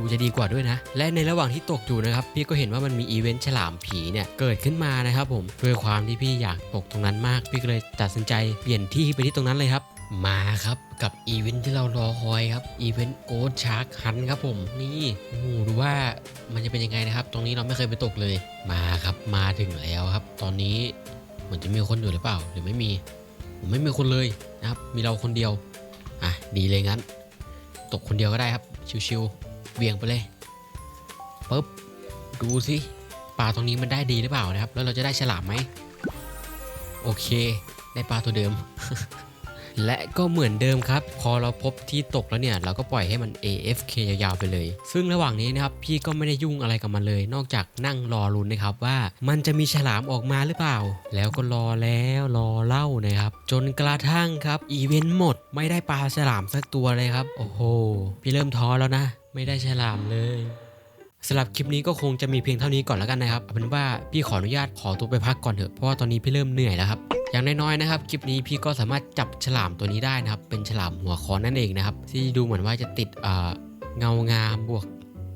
ูจะดีกว่าด้วยนะ และในระหว่างที่ตกอยู่นะครับ พี่ก็เห็นว่ามันมีอีเวนต์ฉลามผีเนี่ยเกิดขึ้นมานะครับผมเพื่อความที่พี่อยากตกตรงนั้นมาก พี่ก็เลยตัดสินใจเปลี่ยนที่ไปที่ตรงนั้นเลยครับ มาครับกับอีเวนต์ที่เรารอคอยครับอีเวนต์โกดชาร์คฮันครับผมนี่โอ้โหดูว่ามันจะเป็นยังไงนะครับ ตรงนี้เราไม่เคยไปตกเลยมาครับมาถึงแล้วครับ ตอนนี้เหมือนจะมีคนอยู่หรือเปล่า หรือไม่มีผมไม่มีคนเลยนะครับ มีเราคนเดียวอะดีเลยงั้น ตกคนเดียวก็ได้ครับชิวๆ เวียงไปเลยปุ๊บดูสิปลาตรงนี้มันได้ดีหรือเปล่านะครับ แล้วเราจะได้ฉลามไหมโอเค ได้ปลาตัวเดิม และก็เหมือนเดิมครับ พอเราพบที่ตกแล้วเนี่ย เราก็ปล่อยให้มัน AFK ยาวๆไปเลย ซึ่งระหว่างนี้นะครับ พี่ก็ไม่ได้ยุ่งอะไรกับมันเลย นอกจากนั่งรอรุ้นนะครับว่ามันจะมีฉลามออกมาหรือเปล่า แล้วก็รอแล้วรอเล่านะครับ จนกระทั่งครับอีเวนต์หมดไม่ได้ปลาฉลามสักตัวเลยครับ โอ้โห พี่เริ่มท้อแล้วนะ ไม่ได้ฉลามเลยสำหรับคลิปนี้ก็คงจะมีเพียงเท่านี้ก่อนแล้วกันนะครับเอาเป็นว่าพี่ขออนุญาตขอตัวไปพักก่อนเถอะเพราะว่าตอนนี้พี่เริ่มเหนื่อยแล้วครับอย่างน้อยๆนะครับคลิปนี้พี่ก็สามารถจับฉลามตัวนี้ได้นะครับ เป็นฉลามหัวคอนนั่นเองนะครับ ที่ดูเหมือนว่าจะติดเงางามบวก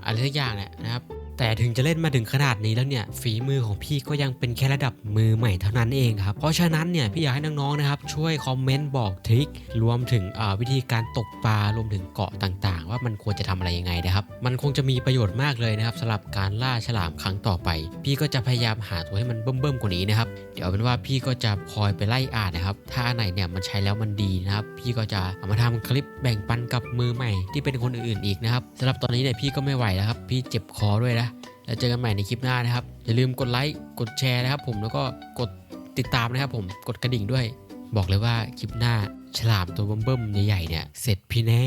อะไรสักอย่างแหละนะครับ แต่ถึงจะเล่นมาถึงขนาดนี้แล้วเนี่ยฝีมือของพี่ก็ยังเป็นแค่ระดับมือใหม่เท่านั้นเองครับเพราะฉะนั้นเนี่ยพี่อยากให้น้องๆนะครับช่วยคอมเมนต์บอกทริครวมถึงวิธีการตกปลารวมถึงเกาะต่างๆ ว่ามันควรจะทำอะไรยังไงนะครับมันคงจะมีประโยชน์มากเลยนะครับสำหรับการล่าฉลามครั้งต่อไป พี่ก็จะพยายามหาตัวให้มันเบิ่มๆกว่านี้นะครับเดี๋ยวเป็นว่าพี่ก็จะคอยไปไล่อ่านนะครับถ้าอันไหนเนี่ยมันใช้แล้วมันดีนะครับพี่ก็จะเอามาทำคลิปแบ่งปันกับมือใหม่ที่เป็นคนอื่นๆอีกนะครับสำหรับตอนนี้เนี่ยพี่ก็ไม่ไหวแล้วครับพี่เจ็บคอด้วยนะ แล้วเจอกันใหม่ในคลิปหน้านะครับ อย่าลืมกดไลค์กดแชร์นะครับ ผมแล้วก็กดติดตามนะครับ ผมกดกระดิ่งด้วย บอกเลยว่าคลิปหน้าฉลามตัวเบิ่มๆใหญ่ๆเนี่ย เสร็จพี่แน่